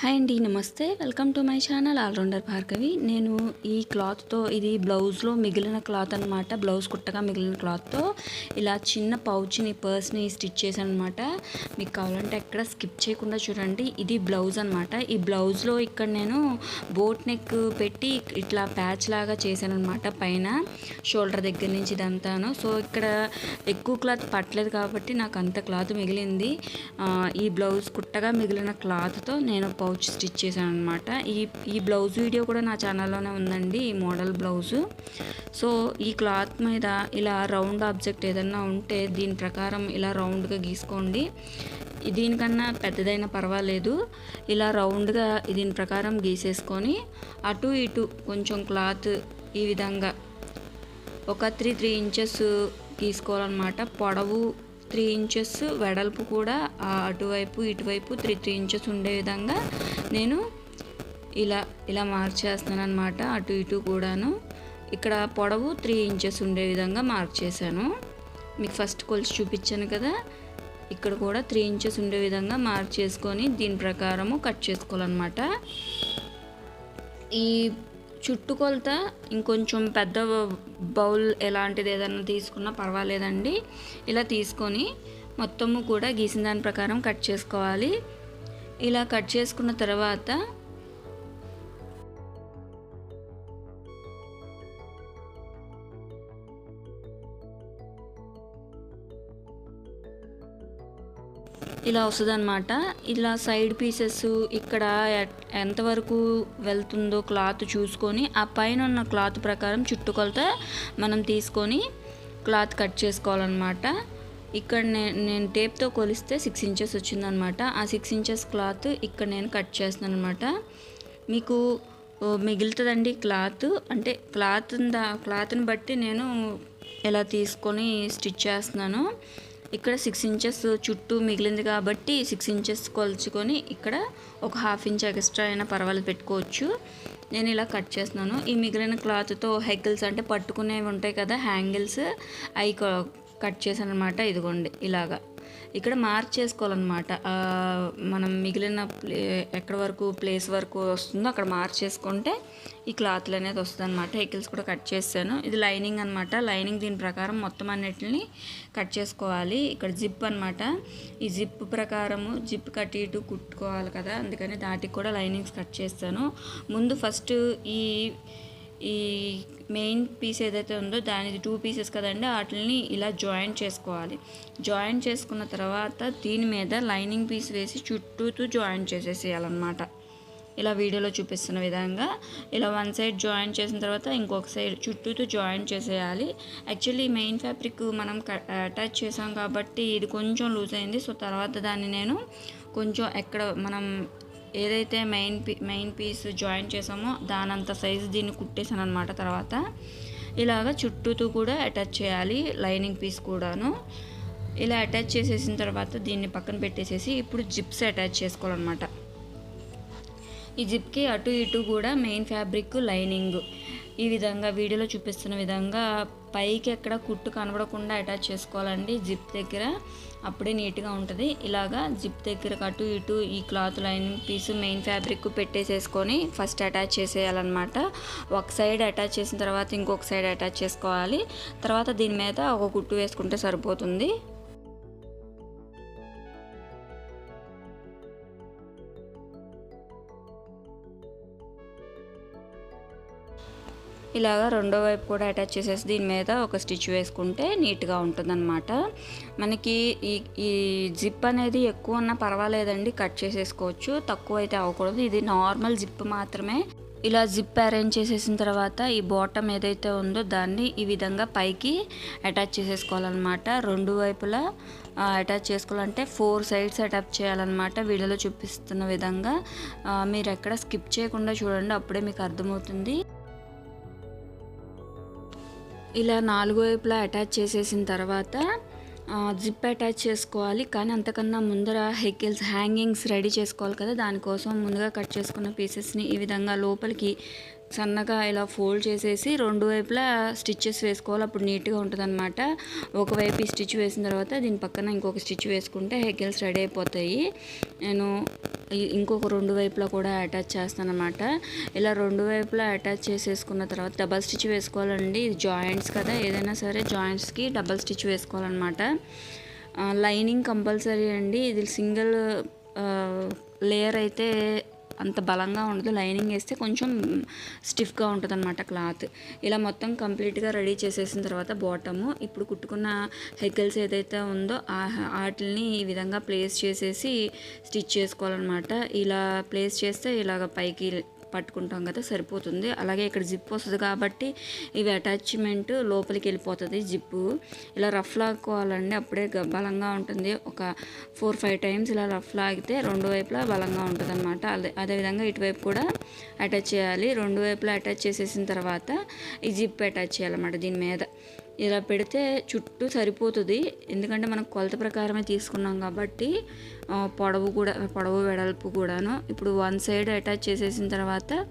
Hi అండి నమస్తే. Welcome to my channel allrounder Bhargavi. నేను ఈ క్లాత్తో ఇది బ్లౌజ్లో మిగిలిన క్లాత్ అనమాట బ్లౌజ్ కుట్టగా మిగిలిన క్లాత్తో ఇలా చిన్న పౌచ్ని పర్స్ని స్టిచ్ చేశాను అనమాట మీకు కావాలంటే ఎక్కడ స్కిప్ చేయకుండా చూడండి. ఇది బ్లౌజ్ అనమాట ఈ బ్లౌజ్లో ఇక్కడ నేను బోట్ నెక్ పెట్టి ఇట్లా ప్యాచ్ లాగా చేశాను అనమాట పైన షోల్డర్ దగ్గర నుంచి ఇదంతాను. సో ఇక్కడ ఎక్కువ క్లాత్ పట్టలేదు కాబట్టి నాకు అంత క్లాత్ మిగిలింది. ఈ బ్లౌజ్ కుట్టగా మిగిలిన క్లాత్తో నేను పౌచ్ స్టిచ్ చేశాను అనమాట ఈ ఈ బ్లౌజ్ వీడియో కూడా నా ఛానల్లోనే ఉందండి ఈ మోడల్ బ్లౌజు. సో ఈ క్లాత్ మీద ఇలా రౌండ్ ఆబ్జెక్ట్ ఏదన్నా ఉంటే దీని ప్రకారం ఇలా రౌండ్గా గీసుకోండి. దీనికన్నా పెద్దదైనా పర్వాలేదు. ఇలా రౌండ్గా దీని ప్రకారం గీసేసుకొని అటు ఇటు కొంచెం క్లాత్ ఈ విధంగా ఒక త్రీ త్రీ ఇంచెస్ గీసుకోవాలన్నమాట. పొడవు త్రీ ఇంచెస్ వెడల్పు కూడా అటువైపు ఇటువైపు త్రీ త్రీ ఇంచెస్ ఉండే విధంగా నేను ఇలా ఇలా మార్చేస్తాను అనమాట అటు ఇటు కూడాను. ఇక్కడ పొడవు త్రీ ఇంచెస్ ఉండే విధంగా మార్క్ చేశాను. మీకు ఫస్ట్ కొలిచి చూపించాను కదా. ఇక్కడ కూడా త్రీ ఇంచెస్ ఉండే విధంగా మార్క్ చేసుకొని దీని ప్రకారము కట్ చేసుకోవాలన్నమాట. ఈ చుట్టుకొలత ఇంకొంచెం పెద్ద బౌల్ ఎలాంటిది ఏదైనా తీసుకున్నా పర్వాలేదండి. ఇలా తీసుకొని మొత్తము కూడా గీసిన దాని ప్రకారం కట్ చేసుకోవాలి. ఇలా కట్ చేసుకున్న తర్వాత ఇలా వస్తుంది అనమాట ఇలా సైడ్ పీసెస్ ఇక్కడ ఎంతవరకు వెళ్తుందో క్లాత్ చూసుకొని ఆ పైన ఉన్న క్లాత్ ప్రకారం చుట్టుకొలత మనం తీసుకొని క్లాత్ కట్ చేసుకోవాలన్నమాట. ఇక్కడ నేను నేను టేప్తో కొలిస్తే సిక్స్ ఇంచెస్ వచ్చిందనమాట ఆ సిక్స్ ఇంచెస్ క్లాత్ ఇక్కడ నేను కట్ చేస్తున్నాను అనమాట మీకు మిగులుతుందండి క్లాత్ అంటే క్లాత్ దా- క్లాత్ని బట్టి నేను ఇలా తీసుకొని స్టిచ్ చేస్తున్నాను ఇక్కడ సిక్స్ ఇంచెస్ చుట్టూ మిగిలింది కాబట్టి సిక్స్ ఇంచెస్ కొలుచుకొని ఇక్కడ ఒక హాఫ్ ఇంచ్ ఎక్స్ట్రా అయినా పర్వాలేదు పెట్టుకోవచ్చు. నేను ఇలా కట్ చేస్తున్నాను. ఈ మిగిలిన క్లాత్తో హెగిల్స్ అంటే పట్టుకునేవి ఉంటాయి కదా హ్యాంగిల్స్ అవి కట్ చేశాను అనమాట ఇదిగోండి ఇలాగా. ఇక్కడ మార్క్ చేసుకోవాలన్నమాట మనం మిగిలిన ప్లే ఎక్కడ వరకు ప్లేస్ వరకు వస్తుందో అక్కడ మార్క్ చేసుకుంటే ఈ క్లాత్లు అనేది వస్తుంది అనమాట హెకిల్స్ కూడా కట్ చేశాను. ఇది లైనింగ్ అనమాట లైనింగ్ దీని ప్రకారం మొత్తం అన్నిటిని కట్ చేసుకోవాలి. ఇక్కడ జిప్ అనమాట ఈ జిప్ ప్రకారము జిప్ కట్టి ఇటు కుట్టుకోవాలి కదా అందుకని దాటికి కూడా లైనింగ్స్ కట్ చేస్తాను. ముందు ఫస్ట్ ఈ ఈ మెయిన్ పీస్ ఏదైతే ఉందో దానిది టూ పీసెస్ కదండి వాటిని ఇలా జాయింట్ చేసుకోవాలి. జాయింట్ చేసుకున్న తర్వాత దీని మీద లైనింగ్ పీస్ వేసి చుట్టూతూ జాయింట్ చేసేసేయాలన్నమాట. ఇలా వీడియోలో చూపిస్తున్న విధంగా ఇలా వన్ సైడ్ జాయింట్ చేసిన తర్వాత ఇంకొక సైడ్ చుట్టూతో జాయింట్ చేసేయాలి. యాక్చువల్లీ మెయిన్ ఫ్యాబ్రిక్ మనం అటాచ్ చేసాం కాబట్టి ఇది కొంచెం లూజ్ అయింది. సో తర్వాత దాన్ని నేను కొంచెం ఎక్కడ మనం ఏదైతే మెయిన్ పీ మెయిన్ పీస్ జాయిన్ చేసామో దానంత సైజు దీన్ని కుట్టేసాను అనమాట తర్వాత. ఇలాగ చుట్టూతో కూడా అటాచ్ చేయాలి లైనింగ్ పీస్ కూడాను. ఇలా అటాచ్ చేసేసిన తర్వాత దీన్ని పక్కన పెట్టేసేసి ఇప్పుడు జిప్స్ అటాచ్ చేసుకోవాలన్నమాట. ఈ జిప్కి అటు ఇటు కూడా మెయిన్ ఫ్యాబ్రిక్ లైనింగ్ ఈ విధంగా వీడియోలో చూపిస్తున్న విధంగా పైకి ఎక్కడ కుట్టు కనబడకుండా అటాచ్ చేసుకోవాలండి జిప్ దగ్గర. అప్పుడే నీట్గా ఉంటుంది. ఇలాగా జిప్ దగ్గర అటు ఇటు ఈ cloth line piece main fabric పెట్టేసేసుకొని first attach చేసేయాలన్నమాట. ఒక సైడ్ అటాచ్ చేసిన తర్వాత ఇంకొక సైడ్ అటాచ్ చేసుకోవాలి. తర్వాత దీని మీద ఒక కుట్టు వేసుకుంటే సరిపోతుంది. ఇలాగా రెండో వైపు కూడా అటాచ్ చేసేసి దీని మీద ఒక స్టిచ్ వేసుకుంటే నీట్గా ఉంటుందన్నమాట. మనకి ఈ ఈ జిప్ అనేది ఎక్కువ ఉన్నా పర్వాలేదండి కట్ చేసేసుకోవచ్చు తక్కువ అయితే అవ్వకూడదు. ఇది నార్మల్ జిప్ మాత్రమే. ఇలా జిప్ అరేంజ్ చేసేసిన తర్వాత ఈ బాటమ్ ఏదైతే ఉందో దాన్ని ఈ విధంగా పైకి అటాచ్ చేసేసుకోవాలన్నమాట. రెండు వైపులా అటాచ్ చేసుకోవాలంటే ఫోర్ సైడ్స్ అటాచ్ చేయాలన్నమాట వీడియోలో చూపిస్తున్న విధంగా. మీరు ఎక్కడ స్కిప్ చేయకుండా చూడండి అప్పుడే మీకు అర్థమవుతుంది. ఇలా నాలుగు వైపులా అటాచ్ చేసేసిన తర్వాత జిప్ అటాచ్ చేసుకోవాలి. కానీ అంతకన్నా ముందర హెకిల్స్ హ్యాంగింగ్స్ రెడీ చేసుకోవాలి కదా. దానికోసం ముందుగా కట్ చేసుకున్న పీసెస్ని ఈ విధంగా లోపలికి సన్నగా ఇలా ఫోల్డ్ చేసేసి రెండు వైపులా స్టిచ్చెస్ వేసుకోవాలి. అప్పుడు నీట్గా ఉంటుంది అనమాట ఒకవైపు ఈ స్టిచ్ వేసిన తర్వాత దీని పక్కన ఇంకొక స్టిచ్ వేసుకుంటే హెకిల్స్ రెడీ అయిపోతాయి. నేను ఇంకొక రెండు వైపులా కూడా అటాచ్ చేస్తాను అనమాట ఇలా రెండు వైపులా అటాచ్ చేసేసుకున్న తర్వాత డబల్ స్టిచ్ వేసుకోవాలండి. ఇది జాయింట్స్ కదా ఏదైనా సరే జాయింట్స్కి డబల్ స్టిచ్ వేసుకోవాలన్నమాట. లైనింగ్ కంపల్సరీ అండి. ఇది సింగిల్ లేయర్ అయితే అంత బలంగా ఉండదు. లైనింగ్ వేస్తే కొంచెం స్టిఫ్గా ఉంటుంది అనమాట క్లాత్. ఇలా మొత్తం కంప్లీట్గా రెడీ చేసేసిన తర్వాత బాటము ఇప్పుడు కుట్టుకున్న హెగ్గల్స్ ఏదైతే ఉందో వాటిని ఈ విధంగా ప్లేస్ చేసేసి స్టిచ్ చేసుకోవాలన్నమాట. ఇలా ప్లేస్ చేస్తే ఇలాగ పైకి పట్టుకుంటాం కదా సరిపోతుంది. అలాగే ఇక్కడ జిప్ వస్తుంది కాబట్టి ఇవి అటాచ్మెంట్ లోపలికి వెళ్ళిపోతుంది జిప్పు. ఇలా రఫ్ లాక్కోవాలండి అప్పుడే బలంగా ఉంటుంది. ఒక ఫోర్ ఫైవ్ టైమ్స్ ఇలా రఫ్ లాగితే రెండు వైపులా బలంగా ఉంటుంది అనమాట అదే అదేవిధంగా ఇటువైపు కూడా అటాచ్ చేయాలి. రెండు వైపులా అటాచ్ చేసేసిన తర్వాత ఈ జిప్ అటాచ్ చేయాలన్నమాట దీని మీద. ఇలా పెడితే చుట్టూ సరిపోతుంది. ఎందుకంటే మనం కొలత ప్రకారమే తీసుకున్నాం కాబట్టి పొడవు కూడా పొడవు వెడల్పు కూడాను. ఇప్పుడు వన్ సైడ్ అటాచ్ చేసేసిన తర్వాత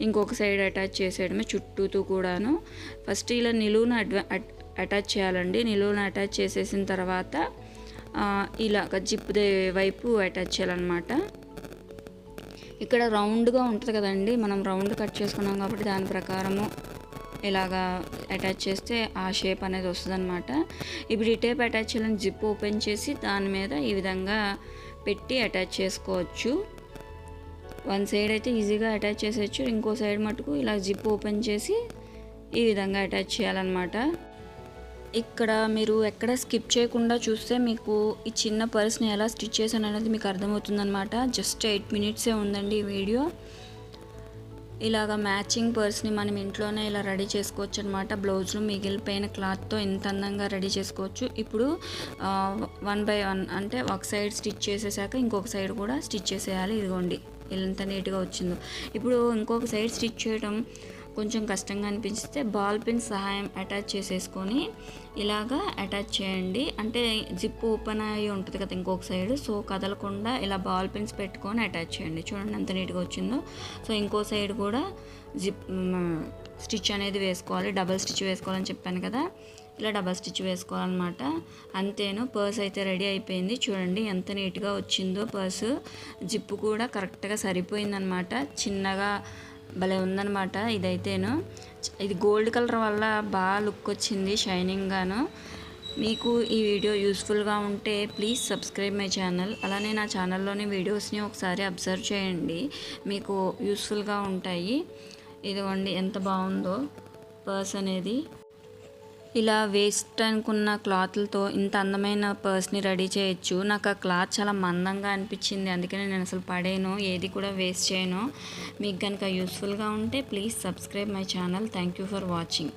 ఇంకొక సైడ్ అటాచ్ చేసేయడమే చుట్టూతో కూడాను. ఫస్ట్ ఇలా నిలువున అడ్వా అట్- అటాచ్ చేయాలండి. నిలువున అటాచ్ చేసేసిన తర్వాత ఇలా జిప్ వైపు అటాచ్ చేయాలన్నమాట. ఇక్కడ రౌండ్గా ఉంటుంది కదండి. మనం రౌండ్ కట్ చేసుకున్నాం కాబట్టి దాని ప్రకారము ఇలాగా అటాచ్ చేస్తే ఆ షేప్ అనేది వస్తుంది అనమాట ఇప్పుడు ఈ టేప్ అటాచ్ చేయాలని జిప్ ఓపెన్ చేసి దాని మీద ఈ విధంగా పెట్టి అటాచ్ చేసుకోవచ్చు. వన్ సైడ్ అయితే ఈజీగా అటాచ్ చేసేయచ్చు. ఇంకో సైడ్ మటుకు ఇలా జిప్ ఓపెన్ చేసి ఈ విధంగా అటాచ్ చేయాలన్నమాట. ఇక్కడ మీరు ఎక్కడ స్కిప్ చేయకుండా చూస్తే మీకు ఈ చిన్న పర్స్ని ఎలా స్టిచ్ చేశాను అనేది మీకు అర్థమవుతుందనమాట జస్ట్ ఎయిట్ మినిట్సే ఉందండి ఈ వీడియో. ఇలాగ మ్యాచింగ్ పర్స్ని మనం ఇంట్లోనే ఇలా రెడీ చేసుకోవచ్చు అనమాట బ్లౌజ్లు మిగిలిపోయిన క్లాత్తో ఎంత అందంగా రెడీ చేసుకోవచ్చు. ఇప్పుడు వన్ బై వన్ అంటే ఒక సైడ్ స్టిచ్ చేసేసాక ఇంకొక సైడ్ కూడా స్టిచ్ చేసేయాలి. ఇదిగోండి ఎంత నీట్గా వచ్చిందో. ఇప్పుడు ఇంకొక సైడ్ స్టిచ్ చేయడం కొంచెం కష్టంగా అనిపిస్తే బాల్ పిన్ సహాయం అటాచ్ చేసేసుకొని ఇలాగా అటాచ్ చేయండి. అంటే జిప్ ఓపెన్ అయ్యి ఉంటుంది కదా ఇంకొక సైడ్. సో కదలకుండా ఇలా బాల్ పిన్స్ పెట్టుకొని అటాచ్ చేయండి. చూడండి ఎంత నీట్గా వచ్చిందో. సో ఇంకో సైడ్ కూడా జిప్ స్టిచ్ అనేది వేసుకోవాలి. డబల్ స్టిచ్ వేసుకోవాలని చెప్పాను కదా. ఇలా డబల్ స్టిచ్ వేసుకోవాలన్నమాట. అంతేను పర్స్ అయితే రెడీ అయిపోయింది. చూడండి ఎంత నీట్గా వచ్చిందో పర్సు. జిప్పు కూడా కరెక్ట్గా సరిపోయిందనమాట చిన్నగా భలే ఉందనమాట ఇదైతేను. ఇది గోల్డ్ కలర్ వల్ల బాగా లుక్ వచ్చింది షైనింగ్గాను మీకు ఈ వీడియో యూస్ఫుల్గా ఉంటే ప్లీజ్ సబ్స్క్రైబ్ మై ఛానల్. అలానే నా ఛానల్లోని వీడియోస్ని ఒకసారి అబ్జర్వ్ చేయండి. మీకు యూస్ఫుల్గా ఉంటాయి. ఇదిగోండి ఎంత బాగుందో పర్స్ అనేది. ఇలా వేస్ట్ అనుకున్న క్లాత్లతో ఇంత అందమైన పర్స్ని రెడీ చేయొచ్చు. నాకు ఆ క్లాత్ చాలా మందంగా అనిపించింది. అందుకనే నేను అసలు పడేను ఏది కూడా వేస్ట్ చేయను. మీకు కనుక యూస్ఫుల్గా ఉంటే please subscribe my channel thank you for watching